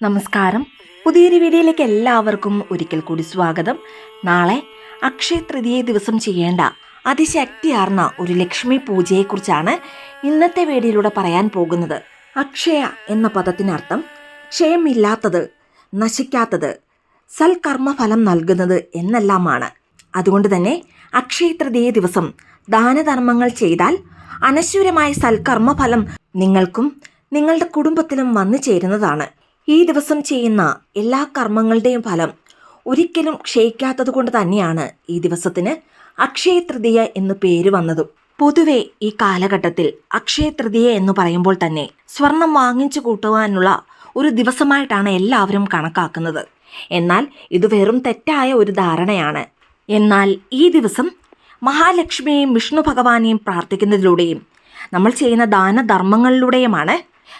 നമസ്കാരം. പുതിയൊരു വീഡിയോയിലേക്ക് എല്ലാവർക്കും ഒരിക്കൽ കൂടി സ്വാഗതം. നാളെ അക്ഷയ തൃതീയ ദിവസം ചെയ്യേണ്ട അതിശക്തിയാർന്ന ഒരു ലക്ഷ്മി പൂജയെക്കുറിച്ചാണ് ഇന്നത്തെ വീഡിയോയിലൂടെ പറയാൻ പോകുന്നത്. അക്ഷയ എന്ന പദത്തിനർത്ഥം ക്ഷയമില്ലാത്തത് നശിക്കാത്തത് സൽക്കർമ്മഫലം നൽകുന്നത് എന്നെല്ലാമാണ്. അതുകൊണ്ട് തന്നെ അക്ഷയ തൃതീയ ദിവസം ദാനധർമ്മങ്ങൾ ചെയ്താൽ അനശ്വരമായ സൽക്കർമ്മഫലം നിങ്ങൾക്കും നിങ്ങളുടെ കുടുംബത്തിലും വന്നു ചേരുന്നതാണ്. ഈ ദിവസം ചെയ്യുന്ന എല്ലാ കർമ്മങ്ങളുടെയും ഫലം ഒരിക്കലും ക്ഷയിക്കാത്തത് കൊണ്ട് തന്നെയാണ് ഈ ദിവസത്തിന് അക്ഷയ തൃതീയ എന്ന് പേര് വന്നതും. പൊതുവെ ഈ കാലഘട്ടത്തിൽ അക്ഷയ തൃതീയ എന്ന് പറയുമ്പോൾ തന്നെ സ്വർണം വാങ്ങിച്ചു കൂട്ടുവാനുള്ള ഒരു ദിവസമായിട്ടാണ് എല്ലാവരും കണക്കാക്കുന്നത്. എന്നാൽ ഇത് വെറും തെറ്റായ ഒരു ധാരണയാണ്. എന്നാൽ ഈ ദിവസം മഹാലക്ഷ്മിയെയും വിഷ്ണു ഭഗവാനെയും പ്രാർത്ഥിക്കുന്നതിലൂടെയും നമ്മൾ ചെയ്യുന്ന ദാനധർമ്മങ്ങളിലൂടെയുമാണ്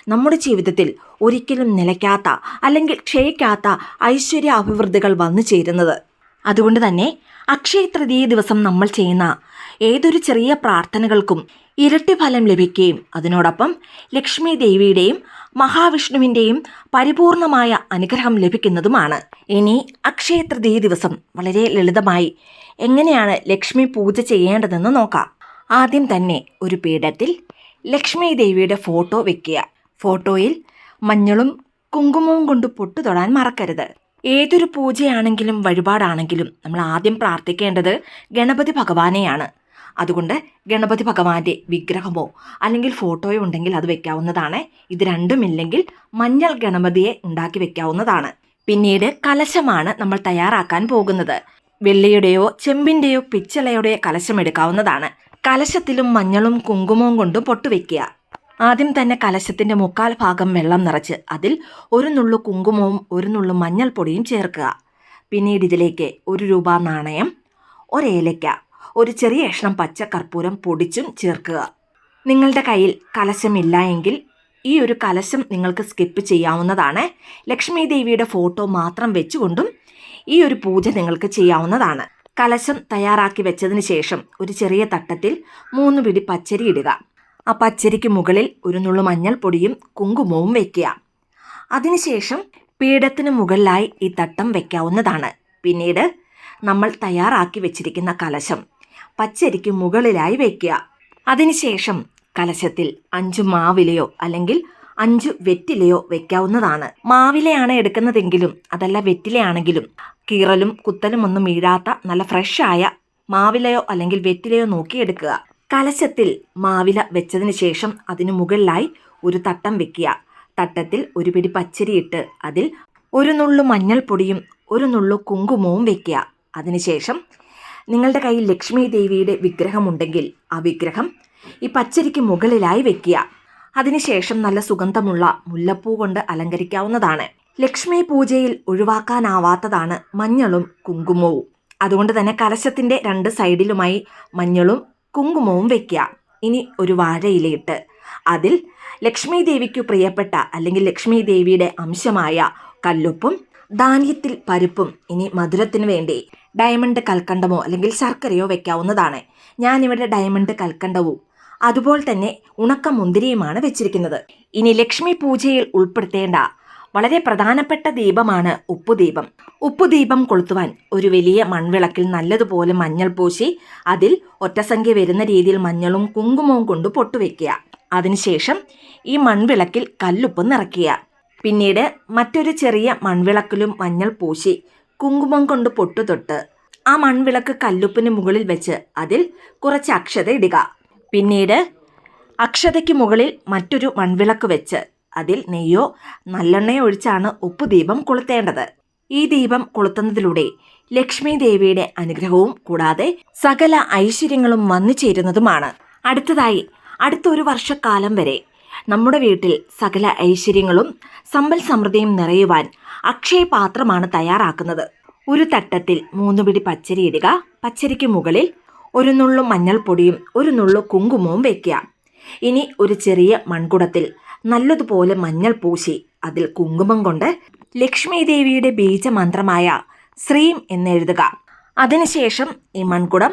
നമ്മുടെ ജീവിതത്തിൽ ഒരിക്കലും നിലയ്ക്കാത്ത അല്ലെങ്കിൽ ക്ഷയിക്കാത്ത ഐശ്വര്യ അഭിവൃദ്ധികൾ വന്നു ചേരുന്നത്. അതുകൊണ്ട് തന്നെ അക്ഷയ തൃതീയ ദിവസം നമ്മൾ ചെയ്യുന്ന ഏതൊരു ചെറിയ പ്രാർത്ഥനകൾക്കും ഇരട്ടി ഫലം ലഭിക്കുകയും അതിനോടൊപ്പം ലക്ഷ്മി ദേവിയുടെയും മഹാവിഷ്ണുവിന്റെയും പരിപൂർണമായ അനുഗ്രഹം ലഭിക്കുന്നതുമാണ്. ഇനി അക്ഷയ തൃതീയ ദിവസം വളരെ ലളിതമായി എങ്ങനെയാണ് ലക്ഷ്മി പൂജ ചെയ്യേണ്ടതെന്ന് നോക്കാം. ആദ്യം തന്നെ ഒരു പീഠത്തിൽ ലക്ഷ്മി ദേവിയുടെ ഫോട്ടോ വെക്കുക. ഫോട്ടോയിൽ മഞ്ഞളും കുങ്കുമവും കൊണ്ട് പൊട്ടു തൊടാൻ മറക്കരുത്. ഏതൊരു പൂജയാണെങ്കിലും വഴിപാടാണെങ്കിലും നമ്മൾ ആദ്യം പ്രാർത്ഥിക്കേണ്ടത് ഗണപതി ഭഗവാനെയാണ്. അതുകൊണ്ട് ഗണപതി ഭഗവാന്റെ വിഗ്രഹമോ അല്ലെങ്കിൽ ഫോട്ടോയോ ഉണ്ടെങ്കിൽ അത് വെക്കാവുന്നതാണ്. ഇത് രണ്ടുമില്ലെങ്കിൽ മഞ്ഞൾ ഗണപതിയെ ഉണ്ടാക്കി വെക്കാവുന്നതാണ്. പിന്നീട് കലശമാണ് നമ്മൾ തയ്യാറാക്കാൻ പോകുന്നത്. വെള്ളിയുടെയോ ചെമ്പിന്റെയോ പിച്ചളയുടെയോ കലശം എടുക്കാവുന്നതാണ്. കലശത്തിലും മഞ്ഞളും കുങ്കുമവും കൊണ്ടും പൊട്ടുവെക്കുക ആദ്യം തന്നെ കലശത്തിന്റെ മുക്കാൽ ഭാഗം വെള്ളം നിറച്ച് അതിൽ ഒരു നുള്ളു കുങ്കുമവും ഒരു നുള്ളു മഞ്ഞൾപ്പൊടിയും ചേർക്കുക. പിന്നീട് ഇതിലേക്ക് ഒരു രൂപ നാണയം ഒരേലയ്ക്ക ഒരു ചെറിയ കഷ്ണം പച്ച കർപ്പൂരം പൊടിച്ചും ചേർക്കുക. നിങ്ങളുടെ കയ്യിൽ കലശമില്ല എങ്കിൽ ഈ ഒരു കലശം നിങ്ങൾക്ക് സ്കിപ്പ് ചെയ്യാവുന്നതാണ്. ലക്ഷ്മി ദേവിയുടെ ഫോട്ടോ മാത്രം വെച്ചുകൊണ്ടും ഈ ഒരു പൂജ നിങ്ങൾക്ക് ചെയ്യാവുന്നതാണ്. കലശം തയ്യാറാക്കി വെച്ചതിന് ശേഷം ഒരു ചെറിയ തട്ടത്തിൽ മൂന്ന് പിടി പച്ചരി ഇടുക. ആ പച്ചരിക്ക് മുകളിൽ ഒരു നുള്ളു മഞ്ഞൾപ്പൊടിയും കുങ്കുമവും വെക്കുക. അതിനുശേഷം പീഠത്തിന് മുകളിലായി ഈ തട്ടം വെക്കാവുന്നതാണ്. പിന്നീട് നമ്മൾ തയ്യാറാക്കി വെച്ചിരിക്കുന്ന കലശം പച്ചരിക്ക് മുകളിലായി വെക്കുക. അതിനുശേഷം കലശത്തിൽ അഞ്ച് മാവിലയോ അല്ലെങ്കിൽ അഞ്ച് വെറ്റിലയോ വെക്കാവുന്നതാണ്. മാവിലയാണ് എടുക്കുന്നതെങ്കിലും അതല്ല വെറ്റിലയാണെങ്കിലും കീറലും കുത്തലും ഒന്നും വീഴാത്ത നല്ല ഫ്രഷായ മാവിലയോ അല്ലെങ്കിൽ വെറ്റിലയോ നോക്കി എടുക്കുക കലശത്തിൽ മാവില വെച്ചതിന് ശേഷം അതിനു മുകളിലായി ഒരു തട്ടം വെക്കുക. തട്ടത്തിൽ ഒരു പിടി പച്ചരിയിട്ട് അതിൽ ഒരു നുള്ളു മഞ്ഞൾപ്പൊടിയും ഒരു നുള്ളു കുങ്കുമവും വെക്കുക. അതിനുശേഷം നിങ്ങളുടെ കയ്യിൽ ലക്ഷ്മി ദേവിയുടെ വിഗ്രഹമുണ്ടെങ്കിൽ ആ വിഗ്രഹം ഈ പച്ചരിക്ക് മുകളിലായി വെക്കുക. അതിനുശേഷം നല്ല സുഗന്ധമുള്ള മുല്ലപ്പൂ കൊണ്ട് അലങ്കരിക്കാവുന്നതാണ്. ലക്ഷ്മി പൂജയിൽ ഒഴിവാക്കാനാവാത്തതാണ് മഞ്ഞളും കുങ്കുമവും. അതുകൊണ്ട് തന്നെ കലശത്തിന്റെ രണ്ട് സൈഡിലുമായി മഞ്ഞളും കുങ്കുമവും വെക്കുക ഇനി ഒരു വാഴയിലയിട്ട് അതിൽ ലക്ഷ്മി ദേവിക്കു പ്രിയപ്പെട്ട അല്ലെങ്കിൽ ലക്ഷ്മി ദേവിയുടെ അംശമായ കല്ലുപ്പും ധാന്യത്തിൽ പരിപ്പും ഇനി മധുരത്തിന് വേണ്ടി ഡയമണ്ട് കൽക്കണ്ടമോ അല്ലെങ്കിൽ ശർക്കരയോ വെക്കാവുന്നതാണ് ഞാനിവിടെ ഡയമണ്ട് കൽക്കണ്ടവും അതുപോലെ തന്നെ ഉണക്ക മുന്തിരിയുമാണ് വെച്ചിരിക്കുന്നത്. ഇനി ലക്ഷ്മി പൂജയിൽ ഉൾപ്പെടുത്തേണ്ട വളരെ പ്രധാനപ്പെട്ട ദീപമാണ് ഉപ്പുദീപം. ഉപ്പുദീപം കൊളുത്തുവാൻ ഒരു വലിയ മൺവിളക്കിൽ നല്ലതുപോലെ മഞ്ഞൾ പൂശി അതിൽ ഒറ്റസംഖ്യ വരുന്ന രീതിയിൽ മഞ്ഞളും കുങ്കുമവും കൊണ്ട് പൊട്ടുവെക്കുക അതിനുശേഷം ഈ മൺവിളക്കിൽ കല്ലുപ്പ് നിറയ്ക്കുക. പിന്നീട് മറ്റൊരു ചെറിയ മൺവിളക്കിലും മഞ്ഞൾ പൂശി കുങ്കുമം കൊണ്ട് പൊട്ടു തൊട്ട് ആ മൺവിളക്ക് കല്ലുപ്പിന് മുകളിൽ വെച്ച് അതിൽ കുറച്ച് അക്ഷത ഇടുക. പിന്നീട് അക്ഷതയ്ക്ക് മുകളിൽ മറ്റൊരു മൺവിളക്ക് വെച്ച് അതിൽ നെയ്യോ നല്ലെണ്ണയോ ഒഴിച്ചാണ് ഉപ്പ് ദീപം കൊളുത്തേണ്ടത്. ഈ ദീപം കൊളുത്തുന്നതിലൂടെ ലക്ഷ്മി ദേവിയുടെ അനുഗ്രഹവും കൂടാതെ സകല ഐശ്വര്യങ്ങളും വന്നു ചേരുന്നതുമാണ്. അടുത്തതായി അടുത്തൊരു വർഷക്കാലം വരെ നമ്മുടെ വീട്ടിൽ സകല ഐശ്വര്യങ്ങളും സമ്പൽ സമൃദ്ധിയും നിറയുവാൻ അക്ഷയ പാത്രമാണ് തയ്യാറാക്കുന്നത്. ഒരു തട്ടത്തിൽ മൂന്ന് പിടി പച്ചരി ഇടുക പച്ചരിക്ക് മുകളിൽ ഒരു നുള്ളു മഞ്ഞൾപ്പൊടിയും ഒരു നുള്ളു കുങ്കുമവും വെക്കുക. ഇനി ഒരു ചെറിയ മൺകുടത്തിൽ നല്ലതുപോലെ മഞ്ഞൾ പൂശി. അതിൽ കുങ്കുമം കൊണ്ട് ലക്ഷ്മി ദേവിയുടെ ബീജമന്ത്രമായ ശ്രീം എന്നെഴുതുക. അതിനുശേഷം ഈ മൺകുടം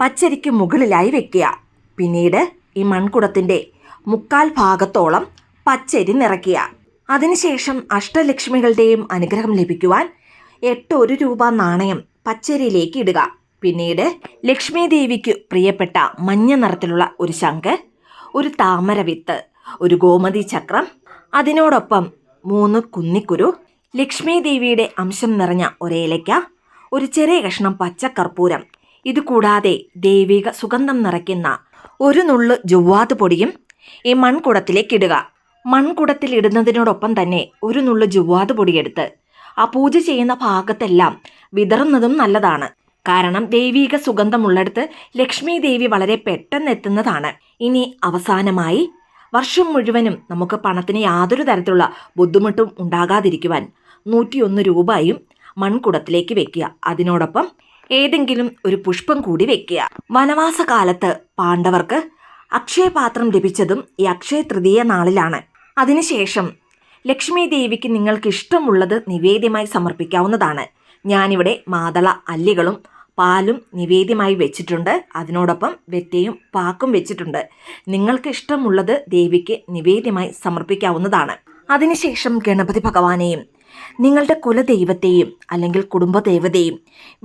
പച്ചരിക്ക് മുകളിലായി വെക്കുക. പിന്നീട് ഈ മൺകുടത്തിന്റെ മുക്കാൽ ഭാഗത്തോളം പച്ചരി നിറയ്ക്കുക. അതിനുശേഷം അഷ്ടലക്ഷ്മികളുടെയും അനുഗ്രഹം ലഭിക്കുവാൻ എട്ട് ഒരു രൂപ നാണയം പച്ചരിയിലേക്ക് ഇടുക. പിന്നീട് ലക്ഷ്മി ദേവിക്ക് പ്രിയപ്പെട്ട മഞ്ഞ നിറത്തിലുള്ള ഒരു ശംഖ് ഒരു താമര വിത്ത് ഒരു ഗോമതി ചക്രം അതിനോടൊപ്പം മൂന്ന് കുന്നിക്കുരു ലക്ഷ്മി ദേവിയുടെ അംശം നിറഞ്ഞ ഒരേലയ്ക്ക ഒരു ചെറിയ കഷ്ണം പച്ചക്കർപ്പൂരം ഇതുകൂടാതെ ദൈവിക സുഗന്ധം നിറയ്ക്കുന്ന ഒരു നുള്ള് ജുവാത് പൊടിയും ഈ മൺകുടത്തിലേക്ക് ഇടുക. മൺകുടത്തിൽ ഇടുന്നതിനോടൊപ്പം തന്നെ ഒരു നുള്ളു ജുവാത് പൊടിയെടുത്ത് ആ പൂജ ചെയ്യുന്ന ഭാഗത്തെല്ലാം വിതറുന്നതും നല്ലതാണ്. കാരണം ദൈവീക സുഗന്ധമുള്ളിടത്ത് ലക്ഷ്മി ദേവി വളരെ പെട്ടെന്ന് എത്തുന്നതാണ് ഇനി അവസാനമായി വർഷം മുഴുവനും നമുക്ക് പണത്തിന് യാതൊരു തരത്തിലുള്ള ബുദ്ധിമുട്ടും ഉണ്ടാകാതിരിക്കുവാൻ നൂറ്റിയൊന്ന് രൂപയും മൺകുടത്തിലേക്ക് വെക്കുക. അതിനോടൊപ്പം ഏതെങ്കിലും ഒരു പുഷ്പം കൂടി വെക്കുക. വനവാസ കാലത്ത് പാണ്ഡവർക്ക് അക്ഷയപാത്രം ലഭിച്ചതും ഈ അക്ഷയ തൃതീയ നാളിലാണ്. അതിനുശേഷം ലക്ഷ്മി ദേവിക്ക് നിങ്ങൾക്ക് ഇഷ്ടമുള്ളത് നിവേദ്യമായി സമർപ്പിക്കാവുന്നതാണ്. ഞാനിവിടെ മാതള അല്ലികളും പാലും നിവേദ്യമായി വെച്ചിട്ടുണ്ട്. അതിനോടൊപ്പം വെറ്റയും പാക്കും വെച്ചിട്ടുണ്ട്. നിങ്ങൾക്ക് ഇഷ്ടമുള്ളത് ദേവിക്ക് നിവേദ്യമായി സമർപ്പിക്കാവുന്നതാണ്. അതിനുശേഷം ഗണപതി ഭഗവാനെയും നിങ്ങളുടെ കുലദൈവത്തെയും അല്ലെങ്കിൽ കുടുംബദേവതയും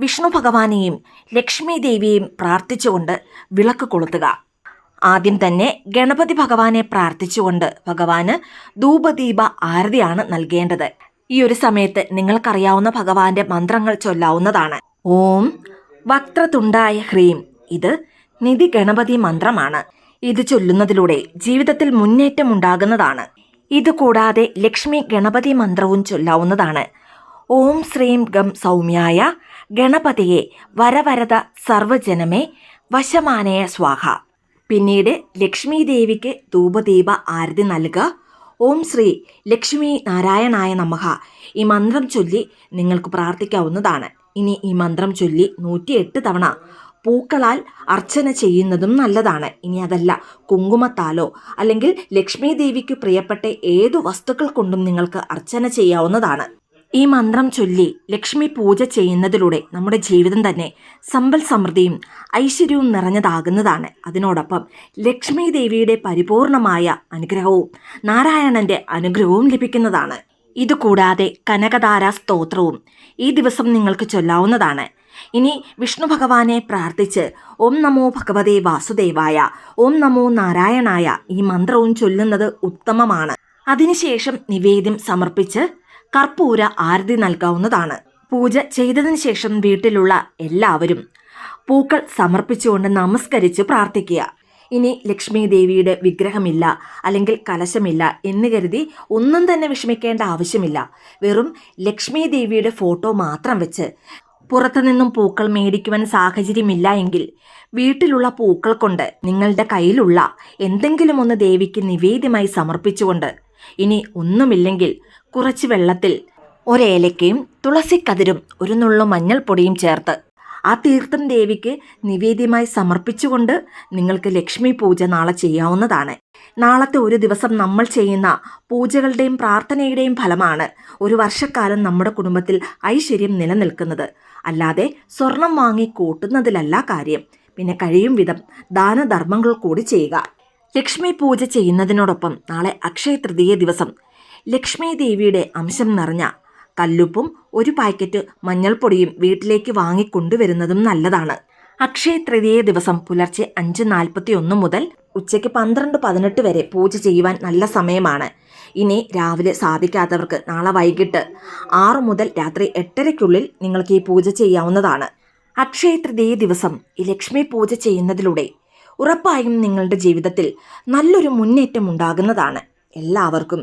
വിഷ്ണു ഭഗവാനെയും ലക്ഷ്മി ദേവിയെയും പ്രാർത്ഥിച്ചുകൊണ്ട് വിളക്ക് കൊളുത്തുക. ആദ്യം തന്നെ ഗണപതി ഭഗവാനെ പ്രാർത്ഥിച്ചുകൊണ്ട് ഭഗവാന് ധൂപദീപ ആരതിയാണ് നൽകേണ്ടത്. ഈ ഒരു സമയത്ത് നിങ്ങൾക്കറിയാവുന്ന ഭഗവാന്റെ മന്ത്രങ്ങൾ ചൊല്ലാവുന്നതാണ്. ഓം വക്രതുണ്ടായ ഹ്രീം. ഇത് നിധി ഗണപതി മന്ത്രമാണ്. ഇത് ചൊല്ലുന്നതിലൂടെ ജീവിതത്തിൽ മുന്നേറ്റം ഉണ്ടാകുന്നതാണ്. ഇതുകൂടാതെ ലക്ഷ്മി ഗണപതി മന്ത്രവും ചൊല്ലാവുന്നതാണ്. ഓം ശ്രീം ഗം സൗമ്യായ ഗണപതിയെ വരവരത സർവജനമേ വശമാനയ സ്വാഹ. പിന്നീട് ലക്ഷ്മി ദേവിക്ക് ധൂപദീപ ആരതി നൽകുക. ഓം ശ്രീ ലക്ഷ്മി നാരായണായ നമഹ ഈ മന്ത്രം ചൊല്ലി നിങ്ങൾക്ക് പ്രാർത്ഥിക്കാവുന്നതാണ്. ഇനി ഈ മന്ത്രം ചൊല്ലി നൂറ്റിയെട്ട് തവണ. പൂക്കളാൽ അർച്ചന ചെയ്യുന്നതും നല്ലതാണ്. ഇനി അതല്ല കുങ്കുമത്താലോ അല്ലെങ്കിൽ ലക്ഷ്മി ദേവിക്ക് പ്രിയപ്പെട്ട ഏതു വസ്തുക്കൾ കൊണ്ടും നിങ്ങൾക്ക് അർച്ചന ചെയ്യാവുന്നതാണ്. ഈ മന്ത്രം ചൊല്ലി ലക്ഷ്മി പൂജ ചെയ്യുന്നതിലൂടെ നമ്മുടെ ജീവിതം തന്നെ സമ്പൽ സമൃദ്ധിയും ഐശ്വര്യവും നിറഞ്ഞതാകുന്നതാണ്. അതിനോടൊപ്പം ലക്ഷ്മി ദേവിയുടെ പരിപൂർണമായ അനുഗ്രഹവും നാരായണന്റെ അനുഗ്രഹവും ലഭിക്കുന്നതാണ്. ഇതുകൂടാതെ കനകധാര സ്തോത്രവും ഈ ദിവസം നിങ്ങൾക്ക് ചൊല്ലാവുന്നതാണ്. ഇനി വിഷ്ണു ഭഗവാനെ പ്രാർത്ഥിച്ച് ഓം നമോ ഭഗവതേ വാസുദേവായ ഓം നമോ നാരായണായ ഈ മന്ത്രവും ചൊല്ലുന്നത് ഉത്തമമാണ്. അതിനുശേഷം നിവേദ്യം സമർപ്പിച്ച് കർപ്പൂര ആരതി നൽകാവുന്നതാണ്. പൂജ ചെയ്തതിന് ശേഷം വീട്ടിലുള്ള എല്ലാവരും പൂക്കൾ സമർപ്പിച്ചുകൊണ്ട് നമസ്കരിച്ച് പ്രാർത്ഥിക്കുക. ഇനി ലക്ഷ്മി ദേവിയുടെ വിഗ്രഹമില്ല അല്ലെങ്കിൽ കലശമില്ല എന്ന് കരുതി ഒന്നും തന്നെ വിഷമിക്കേണ്ട ആവശ്യമില്ല. വെറും ലക്ഷ്മി ദേവിയുടെ ഫോട്ടോ മാത്രം വെച്ച് പുറത്തുനിന്നും പൂക്കൾ മേടിക്കുവാൻ സാഹചര്യമില്ല എങ്കിൽ വീട്ടിലുള്ള പൂക്കൾ കൊണ്ട് നിങ്ങളുടെ കയ്യിലുള്ള എന്തെങ്കിലും ഒന്ന് ദേവിക്ക് നിവേദ്യമായി സമർപ്പിച്ചുകൊണ്ട് ഇനി ഒന്നുമില്ലെങ്കിൽ കുറച്ച് വെള്ളത്തിൽ ഒരേലക്കയും തുളസിക്കതിരും ഒരു നുള്ളു മഞ്ഞൾപ്പൊടിയും ചേർത്ത് ആ തീർത്ഥം ദേവിക്ക് നിവേദ്യമായി സമർപ്പിച്ചുകൊണ്ട് നിങ്ങൾക്ക് ലക്ഷ്മി പൂജ നാളെ ചെയ്യാവുന്നതാണ്. നാളത്തെ ഒരു ദിവസം നമ്മൾ ചെയ്യുന്ന പൂജകളുടെയും പ്രാർത്ഥനയുടെയും ഫലമാണ് ഒരു വർഷക്കാലം നമ്മുടെ കുടുംബത്തിൽ ഐശ്വര്യം നിലനിൽക്കുന്നത്. അല്ലാതെ സ്വർണം വാങ്ങി കൂട്ടുന്നതിലല്ല കാര്യം. പിന്നെ കഴിയും വിധം ദാനധർമ്മങ്ങൾ കൂടി ചെയ്യുക. ലക്ഷ്മി പൂജ ചെയ്യുന്നതിനോടൊപ്പം നാളെ അക്ഷയ തൃതീയ ദിവസം ലക്ഷ്മി ദേവിയുടെ അംശം നിറഞ്ഞ കല്ലുപ്പും ഒരു പാക്കറ്റ് മഞ്ഞൾപ്പൊടിയും വീട്ടിലേക്ക് വാങ്ങിക്കൊണ്ടുവരുന്നതും നല്ലതാണ്. അക്ഷയ തൃതീയ ദിവസം പുലർച്ചെ അഞ്ച് നാൽപ്പത്തി ഒന്ന് മുതൽ ഉച്ചയ്ക്ക് പന്ത്രണ്ട് പതിനെട്ട് വരെ പൂജ ചെയ്യുവാൻ നല്ല സമയമാണ്. ഇനി രാവിലെ സാധിക്കാത്തവർക്ക് നാളെ വൈകിട്ട് ആറ് മുതൽ രാത്രി എട്ടരയ്ക്കുള്ളിൽ നിങ്ങൾക്ക് ഈ പൂജ ചെയ്യാവുന്നതാണ്. അക്ഷയ തൃതീയ ദിവസം ഈ ലക്ഷ്മി പൂജ ചെയ്യുന്നതിലൂടെ ഉറപ്പായും നിങ്ങളുടെ ജീവിതത്തിൽ നല്ലൊരു മുന്നേറ്റം ഉണ്ടാകുന്നതാണ് എല്ലാവർക്കും